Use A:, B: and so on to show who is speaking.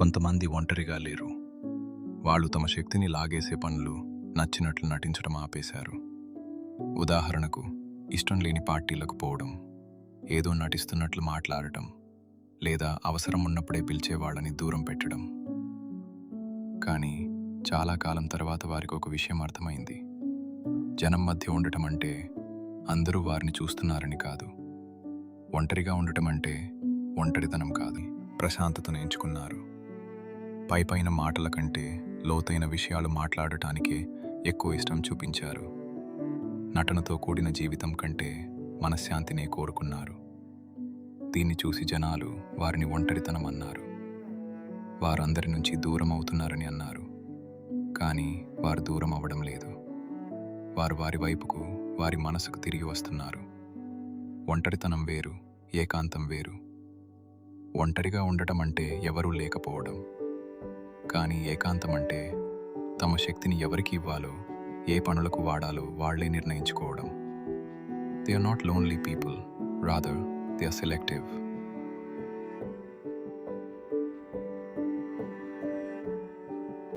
A: కొంతమంది ఒంటరిగా లేరు. వాళ్ళు తమ శక్తిని లాగేసే పనులు నచ్చినట్లు నటించడం ఆపేశారు. ఉదాహరణకు ఇష్టం లేని పార్టీలకు పోవడం ఏదో నటిస్తున్నట్లు మాట్లాడటం లేదా అవసరం ఉన్నప్పుడే పిలిచేవాళ్ళని దూరం పెట్టడం. కానీ చాలా కాలం తర్వాత వారికి ఒక విషయం అర్థమైంది. జనం మధ్య ఉండటం అంటే అందరూ వారిని చూస్తున్నారని కాదు. ఒంటరిగా ఉండటం అంటే ఒంటరితనం కాదు. ప్రశాంతతను ఎంచుకున్నారు. పైపైన మాటల కంటే లోతైన విషయాలు మాట్లాడటానికే ఎక్కువ ఇష్టం చూపించారు. నటనతో కూడిన జీవితం కంటే మనశ్శాంతినే కోరుకున్నారు. దీన్ని చూసి జనాలు వారిని ఒంటరితనం అన్నారు. వారందరి నుంచి దూరం అవుతున్నారని అన్నారు. కానీ వారు దూరం అవ్వడం లేదు. వారు వారి వైపుకు వారి మనసుకు తిరిగి వస్తున్నారు. ఒంటరితనం వేరు ఏకాంతం వేరు. ఒంటరిగా ఉండటం అంటే ఎవరూ లేకపోవడం. కానీ ఏకాంతం అంటే తమ శక్తిని ఎవరికి ఇవ్వాలో ఏ పనులకు వాడాలో వాళ్ళే నిర్ణయించుకోవడం. They are not lonely people rather they are selective